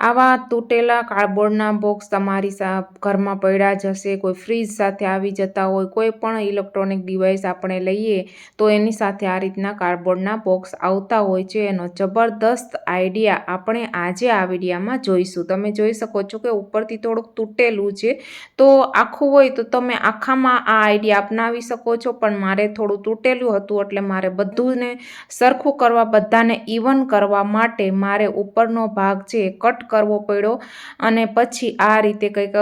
આવા તૂટેલા કાર્ડબોર્ડના બોક્સ તમારી ઘરમાં પડ્યા જ હશે, કોઈ ફ્રીજ સાથે આવી જતા હોય, કોઈ પણ ઇલેક્ટ્રોનિક ડિવાઇસ આપણે લઈએ, તો એની સાથે આ રીતના કાર્ડબોર્ડના બોક્સ આવતા હોય છે. એનો જબરદસ્ત આઈડિયા આપણે આજે આ વિડીયામાં જોઈશું. તમે જોઈ શકો છો કે ઉપરથી થોડુંક તૂટેલું છે. તો આખું હોય તો તમે આખામાં આ આઈડિયા અપનાવી શકો છો, પણ મારે થોડું તૂટેલું હતું એટલે મારે બધુંને સરખું કરવા, બધાને ઇવન કરવા માટે મારે ઉપરનો ભાગ છે કટ કરવો પડ્યો. અને પછી આ રીતે કંઈક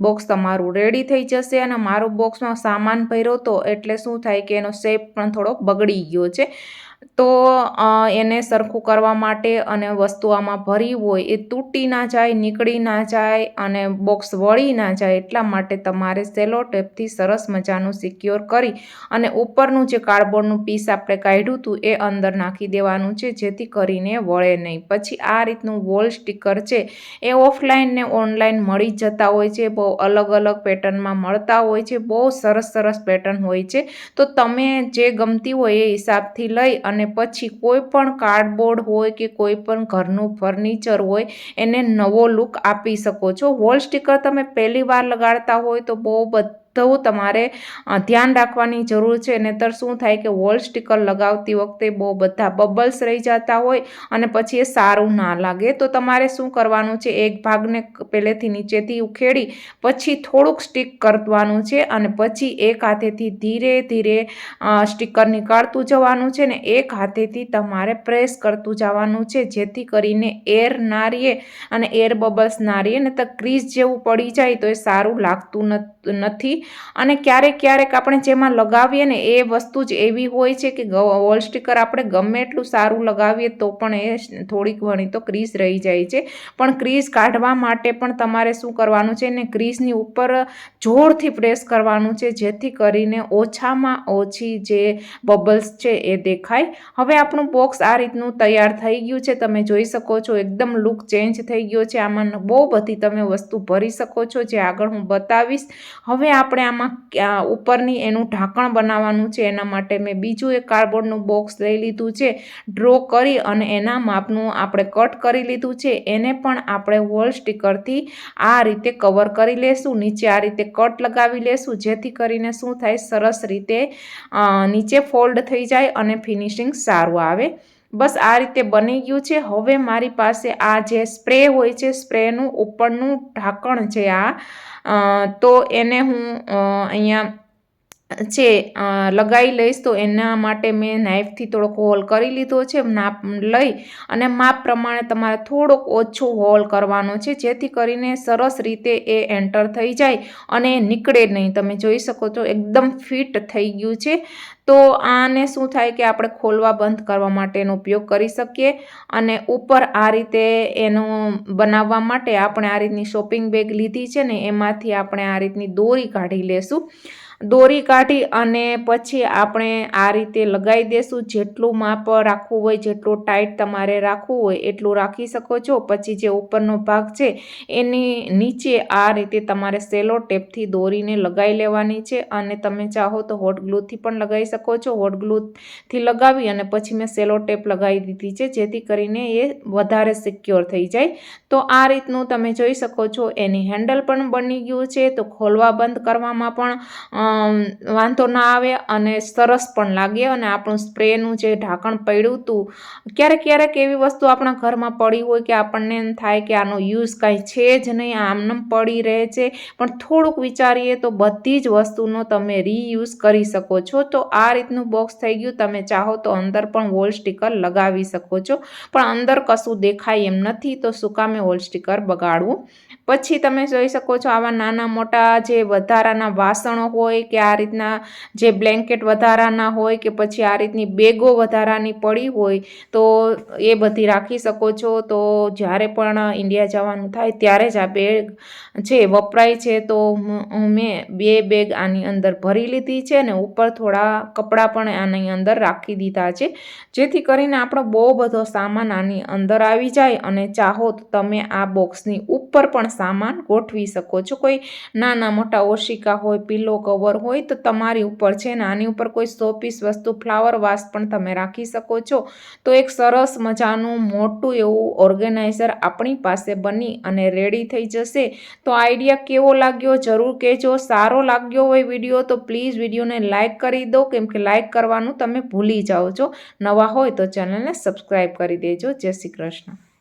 બોક્સ તમારું રેડી થઈ જશે અને મારો બોક્સમાં સામાન ભર્યો હતો એટલે શું થાય કે એનો શેપ પણ થોડોક બગડી ગયો છે. તો એને સરખું કરવા માટે અને વસ્તુ આમાં ભરી હોય એ તૂટી ના જાય, નીકળી ના જાય અને બોક્સ વળી ના જાય એટલા માટે તમારે સેલો ટેપથી સરસ મજાનું સિક્યોર કરી અને ઉપરનું જે કાર્ડબોર્ડનું પીસ આપણે કાઢ્યું હતું એ અંદર નાખી દેવાનું છે, જેથી કરીને વળે નહીં. પછી આ રીતનું વોલ સ્ટીકર છે એ ઓફલાઈન ને ઓનલાઈન મળી જતા હોય છે, બહુ અલગ અલગ પેટર્નમાં મળતા હોય છે, બહુ સરસ સરસ પેટર્ન હોય છે. તો તમે જે ગમતી હોય એ હિસાબથી લઈ અને પછી કોઈ પણ કાર્ડબોર્ડ હોય કે કોઈ પણ ઘરનું ફર્નિચર હોય, એને નવો લુક આપી શકો છો. વોલ સ્ટીકર તમે પહેલી વાર લગાડતા હોય તો બહુ બધા તો તમારે ધ્યાન રાખવાની જરૂર છે. નહીતર શું થાય કે વોલ સ્ટીકર લગાવતી વખતે બહુ બધા બબલ્સ રહી જતા હોય અને પછી એ સારું ના લાગે. તો તમારે શું કરવાનું છે? એક ભાગને પહેલેથી નીચેથી ઉખેડી, પછી થોડુંક સ્ટીક કરવાનું છે અને પછી એક હાથેથી ધીરે ધીરે સ્ટીકર નીકાળતું જવાનું છે ને એક હાથેથી તમારે પ્રેસ કરતું જવાનું છે. જેથી કરીને એર ના રહીએ અને એર બબલ્સ ના રહીએ ને તો ક્રીઝ જેવું પડી જાય તો એ સારું લાગતું નથી. અને ક્યારેક ક્યારેક આપણે જેમાં લગાવીએ ને એ વસ્તુ જ એવી હોય છે કે વોલ સ્ટીકર આપણે ગમે એટલું સારું લગાવીએ તો પણ એ થોડીક ઘણી તો ક્રીઝ રહી જાય છે. પણ ક્રીઝ કાઢવા માટે પણ તમારે શું કરવાનું છે ને ક્રીઝની ઉપર જોરથી પ્રેસ કરવાનું છે, જેથી કરીને ઓછામાં ઓછી જે બબલ્સ છે એ દેખાય. હવે આપણું બોક્સ આ રીતનું તૈયાર થઈ ગયું છે. તમે જોઈ શકો છો એકદમ લુક ચેન્જ થઈ ગયો છે. આમાં બહુ બધી તમે વસ્તુ ભરી શકો છો, જે આગળ હું બતાવીશ. હવે આપણે આપણે આમાં ઉપરની એનું ઢાંકણ બનાવવાનું છે, એના માટે મેં બીજું એક કાર્ડબોર્ડનું બોક્સ લઈ લીધું છે. ડ્રો કરી અને એના માપનું આપણે કટ કરી લીધું છે. એને પણ આપણે વોલ સ્ટીકરથી આ રીતે કવર કરી લેશું, નીચે આ રીતે કટ લગાવી લેશું, જેથી કરીને શું થાય, સરસ રીતે નીચે ફોલ્ડ થઈ જાય અને ફિનિશિંગ સારું આવે. બસ આ રીતે બની ગયું છે. હવે મારી પાસે આ જે સ્પ્રે હોય છે, સ્પ્રેનું ઉપરનું ઢાંકણ છે આ. તો એને હું અહીંયા છે લગાવી લઈશ. તો એના માટે મેં નાઇફથી થોડોક હોલ કરી લીધો છે, નાપ લઈ અને માપ પ્રમાણે તમારે થોડોક ઓછો હોલ કરવાનો છે, જેથી કરીને સરસ રીતે એ એન્ટર થઈ જાય અને નીકળે નહીં. તમે જોઈ શકો છો, એકદમ ફિટ થઈ ગયું છે. તો આને શું થાય કે આપણે ખોલવા બંધ કરવા માટે એનો ઉપયોગ કરી શકીએ અને ઉપર આ રીતે એનું બનાવવા માટે આપણે આ રીતની શોપિંગ બેગ લીધી છે ને એમાંથી આપણે આ રીતની દોરી કાઢી લેશું. દોરી કાઢી અને પછી આપણે આ રીતે લગાવી દેશું. જેટલું માપ રાખવું હોય, જેટલું ટાઈટ તમારે રાખવું હોય, એટલું રાખી શકો છો. પછી જે ઉપરનો ભાગ છે, એની નીચે આ રીતે તમારે સેલો ટેપથી દોરીને લગાવી લેવાની છે અને તમે ચાહો તો હોટ ગ્લુથી પણ લગાવી શકો છો હોટ ગ્લુથી લગાવી અને પછી મેં સેલો ટેપ લગાવી દીધી છે, જેથી કરીને એ વધારે સિક્યોર થઈ જાય. તો આ રીતનું તમે જોઈ શકો છો, એની હેન્ડલ પણ બની ગયું છે, તો ખોલવા બંધ કરવામાં પણ વાંધો ના આવે અને સરસ પણ લાગે અને આપણું સ્પ્રેનું જે ઢાંકણ પડ્યું હતું ક્યારેક ક્યારેક એવી વસ્તુ આપણા ઘરમાં પડી હોય કે આપણને એમ થાય કે આનો યુઝ કાંઈ છે જ નહીં આમનમ પડી રહે છે, પણ થોડુંક વિચારીએ તો બધી જ વસ્તુનો તમે રીયુઝ કરી શકો છો. તો આ રીતનું બોક્સ થઈ ગયું. તમે ચાહો તો અંદર પણ વોલ સ્ટીકર લગાવી શકો છો. પણ અંદર કશું દેખાય એમ નથી. તો શું કામે વોલ સ્ટીકર બગાડવું? પછી તમે જોઈ શકો છો આવા નાના મોટા જે વધારાના વાસણો હોય કે આ રીતના જે બ્લેન્કેટ વધારાના હોય કે પછી આ રીતની બેગો વધારાની પડી હોય તો એ બધી રાખી શકો છો. તો જ્યારે પણ ઇન્ડિયા જવાનું થાય ત્યારે જ આ બેગ છે વપરાય છે. તો મેં બે બેગ આની અંદર ભરી લીધી છે ને ઉપર થોડા કપડાં પણ આની અંદર રાખી દીધા છે. જેથી કરીને આપણો બહુ બધો સામાન આની અંદર આવી જાય અને ચાહો તો તમે આ બોક્સની ઉપર પણ સામાન ગોઠવી શકો છો. કોઈ નાના મોટા ઓશિકા હોય, પીલો કવર હોય, તો તમારી ઉપર છે ને આની ઉપર કોઈ શોપીસ વસ્તુ, ફ્લાવર વાસ પણ તમે રાખી શકો છો. તો એક સરસ મજાનું મોટું એવું ઓર્ગેનાઇઝર આપણી પાસે બની અને રેડી થઈ જશે. તો આઈડિયા કેવો લાગ્યો? જરૂર કહેજો. સારો લાગ્યો હોય વીડિયો તો પ્લીઝ વિડીયોને લાઇક કરી દો. કેમ કે લાઇક કરવાનું તમે ભૂલી જાઓ છો. નવા હોય તો ચેનલને સબસ્ક્રાઈબ કરી દેજો. જય શ્રી કૃષ્ણ.